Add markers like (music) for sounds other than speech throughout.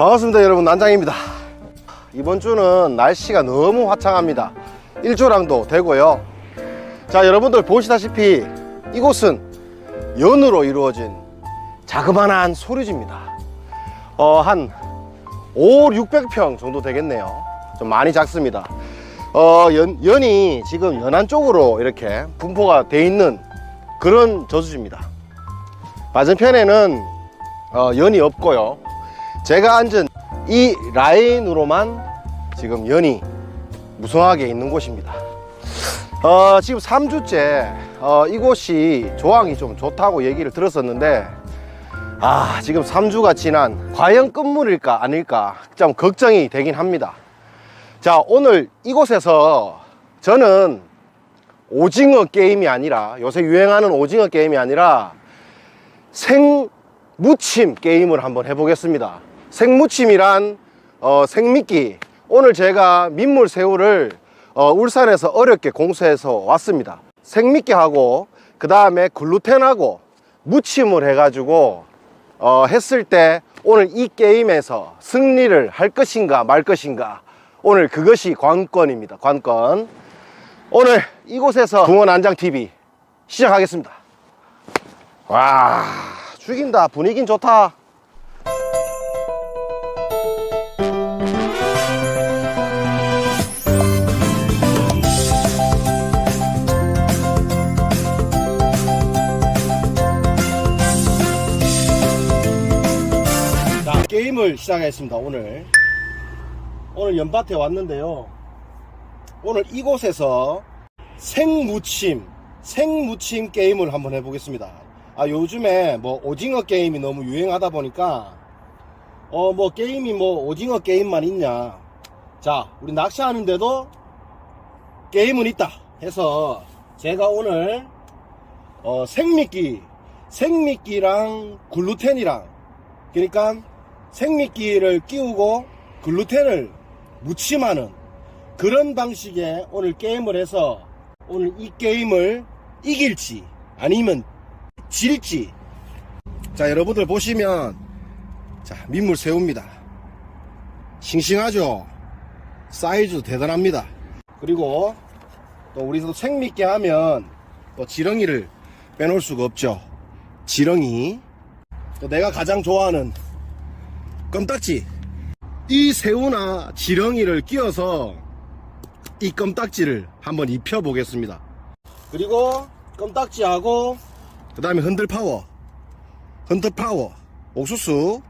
반갑습니다 여러분. 난장입니다. 이번 주는 날씨가 너무 화창합니다. 일조량도 되고요. 자 여러분들 보시다시피 이곳은 연으로 이루어진 자그마한 소류지입니다. 어, 한 5, 600평 정도 되겠네요. 좀 많이 작습니다. 어, 연, 연이 지금 연안 쪽으로 이렇게 분포가 돼 있는 그런 저수지입니다. 맞은편에는 어, 연이 없고요 제가 앉은 이 라인으로만 지금 연이 무성하게 있는 곳입니다. 어, 지금 3주째 어, 이곳이 조항이 좀 좋다고 얘기를 들었었는데 아 지금 3주가 지난 과연 끝물일까 아닐까 좀 걱정이 되긴 합니다. 자 오늘 이곳에서 저는 오징어 게임이 아니라 요새 유행하는 오징어 게임이 아니라 생무침 게임을 한번 해보겠습니다 생무침이란 어, 생미끼. 오늘 제가 민물새우를 어, 울산에서 어렵게 공수해서 왔습니다. 생미끼하고 그 다음에 글루텐하고 무침을 해가지고 어, 했을 때 오늘 이 게임에서 승리를 할 것인가 말 것인가. 오늘 그것이 관건입니다 관건. 오늘 이곳에서 붕어 난장 TV 시작하겠습니다. 와 죽인다. 분위긴 좋다 게임을 시작하겠습니다 오늘. 오늘 연밭에 왔는데요. 오늘 이곳에서 생무침 생무침 게임을 한번 해보겠습니다. 아 요즘에 뭐 오징어 게임이 너무 유행하다 보니까 어 뭐 게임이 뭐 오징어 게임만 있냐. 자 우리 낚시하는데도 게임은 있다 해서 제가 오늘 어 생미끼 생미끼랑 글루텐이랑 그러니까 생미끼를 끼우고 글루텐을 무침하는 그런 방식의 오늘 게임을 해서 오늘 이 게임을 이길지 아니면 질지. 자 여러분들 보시면 자 민물 새우입니다. 싱싱하죠? 사이즈도 대단합니다. 그리고 또 우리도 생미끼 하면 또 지렁이를 빼놓을 수가 없죠. 지렁이. 또 내가 가장 좋아하는 껌딱지. 이 새우나 지렁이를 끼워서 이 껌딱지를 한번 입혀 보겠습니다. 그리고 껌딱지하고 그 다음에 흔들파워 흔들파워 옥수수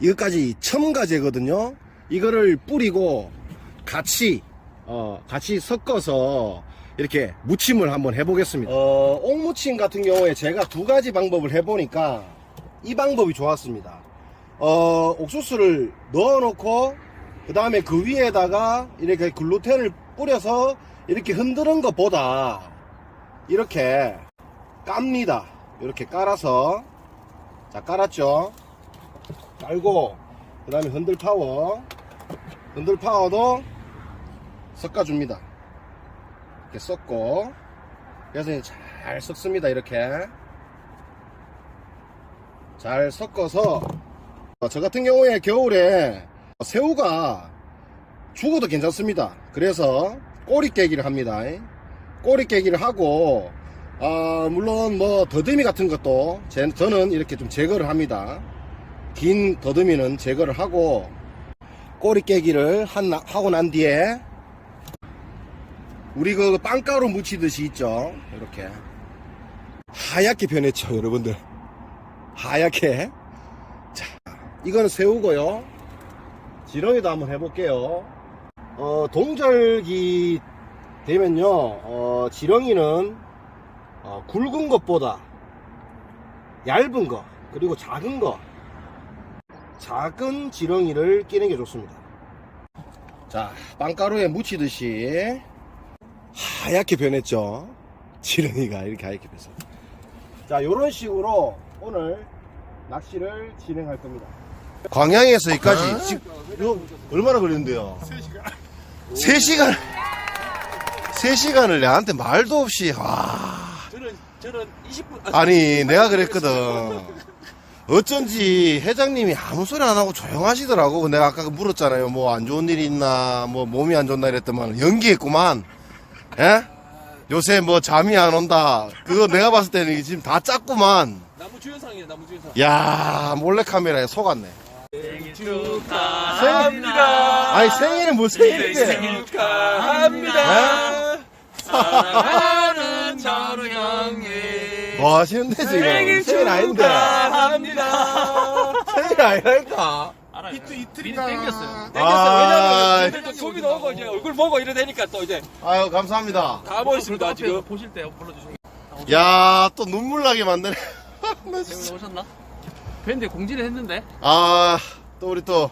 이것까지 첨가제거든요. 이거를 뿌리고 같이 어, 같이 섞어서 이렇게 무침을 한번 해보겠습니다. 어, 옥무침 같은 경우에 제가 두 가지 방법을 해보니까 이 방법이 좋았습니다 어, 옥수수를 넣어놓고 그 다음에 그 위에다가 이렇게 글루텐을 뿌려서 이렇게 흔드는 것보다 이렇게 깝니다. 이렇게 깔아서. 자 깔았죠? 깔고 그 다음에 흔들 파워. 흔들 파워도 섞어줍니다. 이렇게 섞고. 그래서 잘 섞습니다 이렇게. 잘 섞어서 어, 저 같은 경우에 겨울에 새우가 죽어도 괜찮습니다. 그래서 꼬리 깨기를 합니다. 꼬리 깨기를 하고 아, 물론 뭐 더듬이 같은 것도 제, 저는 이렇게 좀 제거를 합니다. 긴 더듬이는 제거를 하고 꼬리 깨기를 한, 하고 난 뒤에 우리 그 빵가루 묻히듯이 있죠. 이렇게 하얗게 변했죠, 여러분들. 하얗게. 자, 이거는 새우고요. 지렁이도 한번 해볼게요. 어, 동절기 되면요, 어, 지렁이는 어, 굵은 것보다 얇은 거, 그리고 작은 거, 작은 지렁이를 끼는 게 좋습니다. 자, 빵가루에 묻히듯이 하얗게 변했죠. 지렁이가 이렇게 하얗게 변했어. 자, 이런 식으로 오늘 낚시를 진행할 겁니다. 광양에서 여기까지 지금 이거 얼마나 걸렸는데요? 3시간. 3시간. 3시간 을 내한테 말도 없이 와. 저는 저는 20분 아니 내가 그랬거든. 어쩐지 회장님이 아무 소리 안 하고 조용하시더라고. 내가 아까 물었잖아요. 뭐 안 좋은 일이 있나, 뭐 몸이 안 좋나 이랬더만 연기했구만. 예? 요새 뭐 잠이 안 온다. 그거 내가 봤을 때는 지금 다 짰구만. 나무 주연상이네 나무 주연상 야 몰래카메라에 속았네. 생일 축하합니다 아니 생일은 뭐 생일인데. 생일 축하합니다 사랑하는 전우 형님 뭐 하시는데 지금? 생일 아닌데. 축하합니다 생일 아니라니까. 이틀 이틀이 미리 땡겼어요 아. 땡겼어요 왜냐면 또 좀이 나오고 이제 얼굴 보고 이래 되니까 또 이제 아유 감사합니다. 다 보였습니다 지금 보실 때 불러주시면 야또 눈물 나게 만드네. (laughs) 오셨나? 밴드 공지를 했는데 아, 또 우리 또,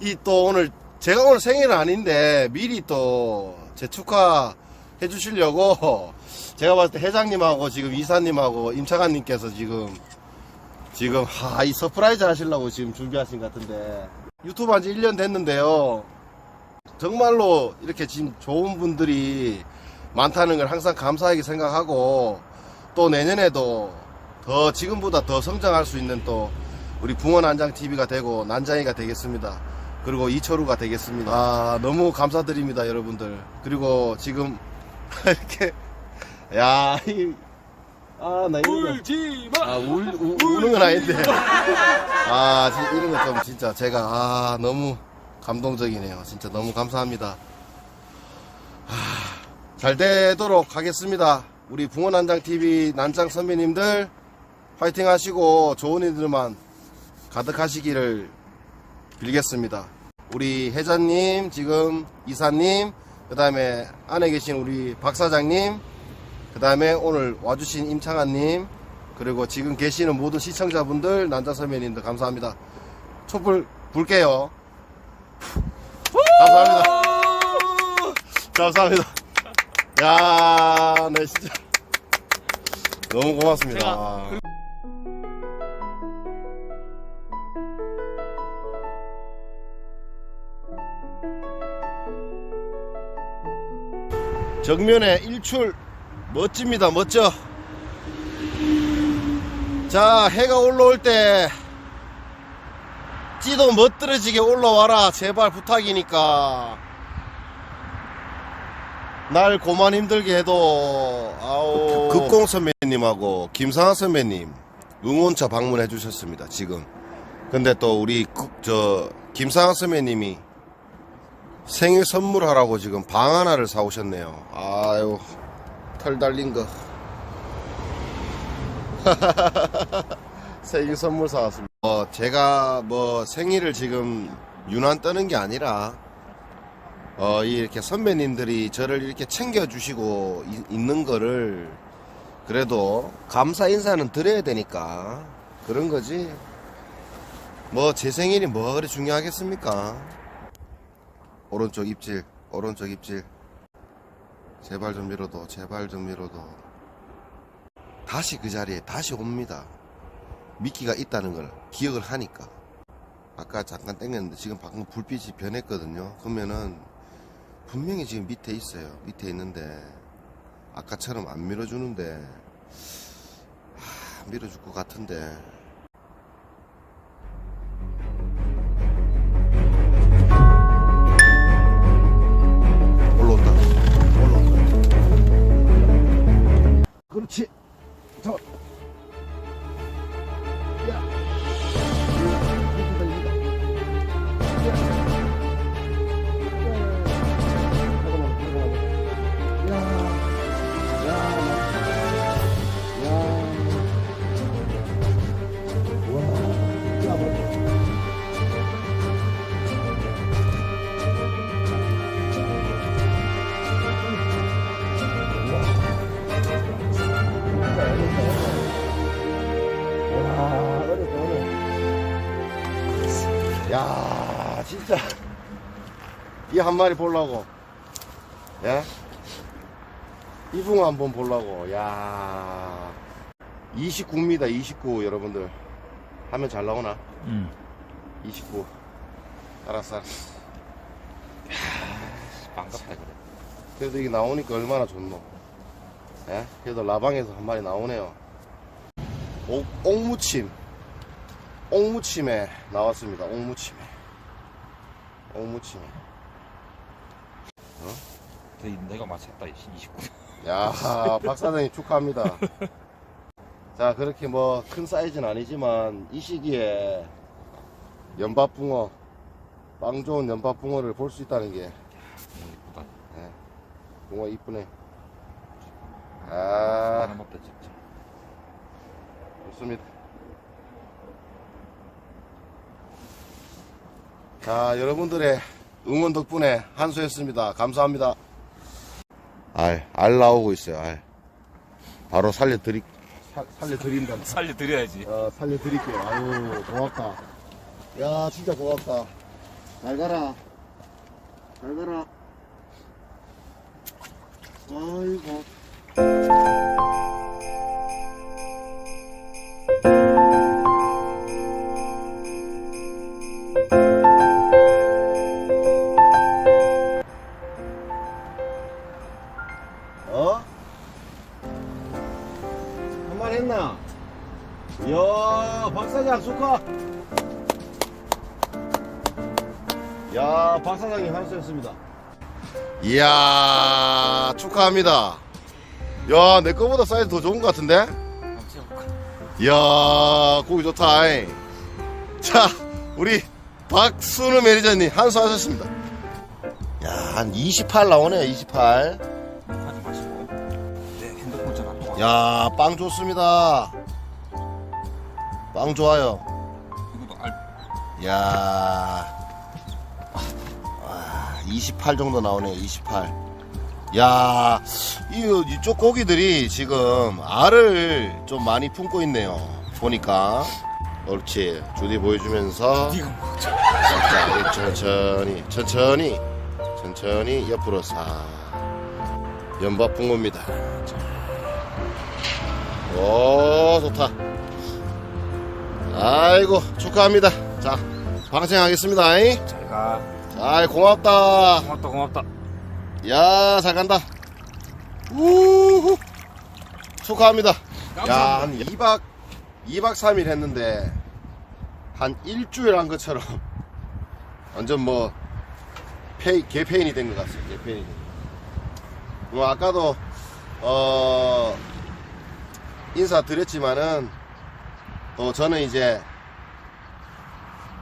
이 또 오늘, 제가 오늘 생일은 아닌데, 미리 또, 제 축하 해주시려고, (laughs) 제가 봤을 때 회장님하고 지금 이사님하고 임차관님께서 지금, 지금, 하, 이 서프라이즈 하시려고 지금 준비하신 것 같은데, 유튜브 한 지 1년 됐는데요. 정말로 이렇게 지금 좋은 분들이 많다는 걸 항상 감사하게 생각하고, 또 내년에도 더 지금보다 더 성장할 수 있는 또 우리 붕어 난장 TV가 되고 난장이가 되겠습니다. 그리고 이철우가 되겠습니다. 아 너무 감사드립니다, 여러분들. 그리고 지금 (laughs) 이렇게 야, 이, 아, 나 이거 울지 마 아, 울, 우, 우는 건 아닌데. 아, 진- 이런 거 좀 진짜 제가, 아, 너무 감동적이네요. 진짜 너무 감사합니다. 아, 잘 되도록 하겠습니다. 우리 붕어난장TV 난장 선배님들 화이팅 하시고 좋은 일들만 가득하시기를 빌겠습니다. 우리 회장님, 지금 이사님, 그 다음에 안에 계신 우리 박 사장님, 그 다음에 오늘 와주신 임창환님, 그리고 지금 계시는 모든 시청자분들, 난자선배님들 감사합니다. 촛불 불게요. 감사합니다. 감사합니다. 야, 네, 진짜. 너무 고맙습니다. 정면에 일출. 멋집니다 멋져. 자 해가 올라올 때 찌도 멋들어지게 올라와라. 제발 부탁이니까. 날 고만 힘들게 해도. 아우 급공 선배님하고 김상하 선배님 응원차 방문해 주셨습니다 지금. 근데 또 우리 그- 저 김상하 선배님이 생일 선물하라고 지금 방 하나를 사오셨네요. 아유, 털 달린 거. (laughs) 생일 선물 사왔습니다. 어, 제가 뭐 생일을 지금 유난 떠는 게 아니라, 어, 이렇게 선배님들이 저를 이렇게 챙겨주시고 이- 있는 거를 그래도 감사 인사는 드려야 되니까 그런 거지. 뭐 제 생일이 뭐가 그리 중요하겠습니까? 오른쪽 입질, 오른쪽 입질. 제발 좀 밀어도, 제발 좀 밀어도. 다시 그 자리에 다시 옵니다. 미끼가 있다는 걸 기억을 하니까. 아까 잠깐 땡겼는데 지금 방금 불빛이 변했거든요. 그러면은 분명히 지금 밑에 있어요. 밑에 있는데 아까처럼 안 밀어주는데 하, 밀어줄 것 같은데 이 한 마리 보려고. 예? 이 붕어 한번 보려고. 야 29입니다, 29, 여러분들. 하면 잘 나오나? 응 29. 알았어, 알았어. 반갑다 그래 그래도 이게 나오니까 얼마나 좋노. 예? 그래도 라방에서 한 마리 나오네요. 옥, 옥무침. 옥무침에 나왔습니다. 옥무침에. 옥무침에. 내가 맞췄다 29. 야, (laughs) 박 사장님 축하합니다. 자, 그렇게 뭐 큰 사이즈는 아니지만 이 시기에 연밥붕어, 빵 좋은 연밥붕어를 볼 수 있다는 게 이쁘다. 붕어 이쁘네. 아. 좋습니다. 자, 여러분들의 응원 덕분에 한수했습니다. 감사합니다. 알, 알 나오고 있어요, 알. 바로 살려드리, 사- 살려드린다. 살려드려야지. 어, 살려드릴게요. 아유, 고맙다. 야, 진짜 고맙다. 잘 가라. 잘 가라. 아이고. 축하합니다. 야, 내 거보다 사이즈 더 좋은 것 같은데? 이야, 고기 좋다. 잉. 자, 우리 박순우 매니저님 한수 하셨습니다. 야, 한 28 나오네요, 28. 하지 마시고. 내 핸드폰 전안 통화. 야, 빵 좋습니다. 빵 좋아요. 이것도 알. 야, 와, 28 정도 나오네요. 28. 야, 이 이쪽 고기들이 지금 알을 좀 많이 품고 있네요. 보니까. 옳지. 주디 보여주면서. 자, 천천히, 천천히, 천천히 옆으로 사. 연밥 붕어입니다. 오, 좋다. 아이고, 축하합니다. 자, 방생하겠습니다. 잉? 잘 가. 아이, 고맙다. 고맙다 고맙다. 야, 잘 간다. 우후. 축하합니다. 야, 한 2박, 2박 3일 했는데, 한 일주일 한 것처럼, (laughs) 완전 뭐, 페이, 개페인이 된 것 같습니다. 개페인이. 뭐, 아까도, 어, 인사드렸지만은, 또 저는 이제,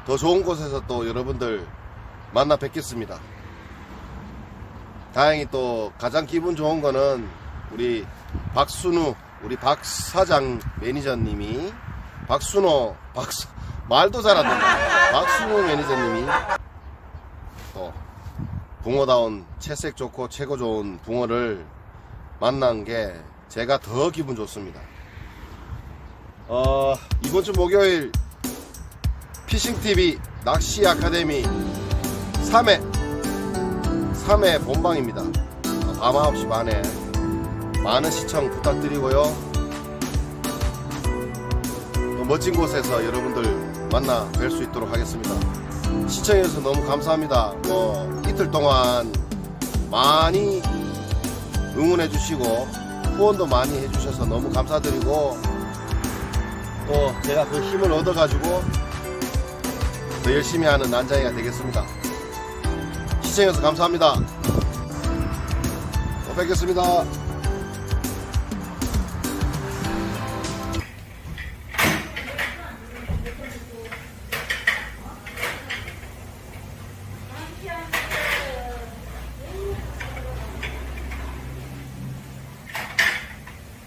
더 좋은 곳에서 또 여러분들 만나 뵙겠습니다. 다행히 또 가장 기분 좋은 거는 우리 박순우 우리 박 사장 매니저님이 박순호 박 말도 잘한다 박순우 매니저님이 또 붕어다운 채색 좋고 최고 좋은 붕어를 만난 게 제가 더 기분 좋습니다. 어 이번 주 목요일 피싱 TV 낚시 아카데미 3회 3회 본방입니다. 밤 9시 반에 많은 시청 부탁드리고요. 또 멋진 곳에서 여러분들 만나 뵐 수 있도록 하겠습니다. 시청해주셔서 너무 감사합니다. 뭐 이틀 동안 많이 응원해 주시고 후원도 많이 해주셔서 너무 감사드리고 또 제가 그 힘을 얻어가지고 더 열심히 하는 난장이가 되겠습니다. 시청해주셔서 감사합니다. 또 뵙겠습니다.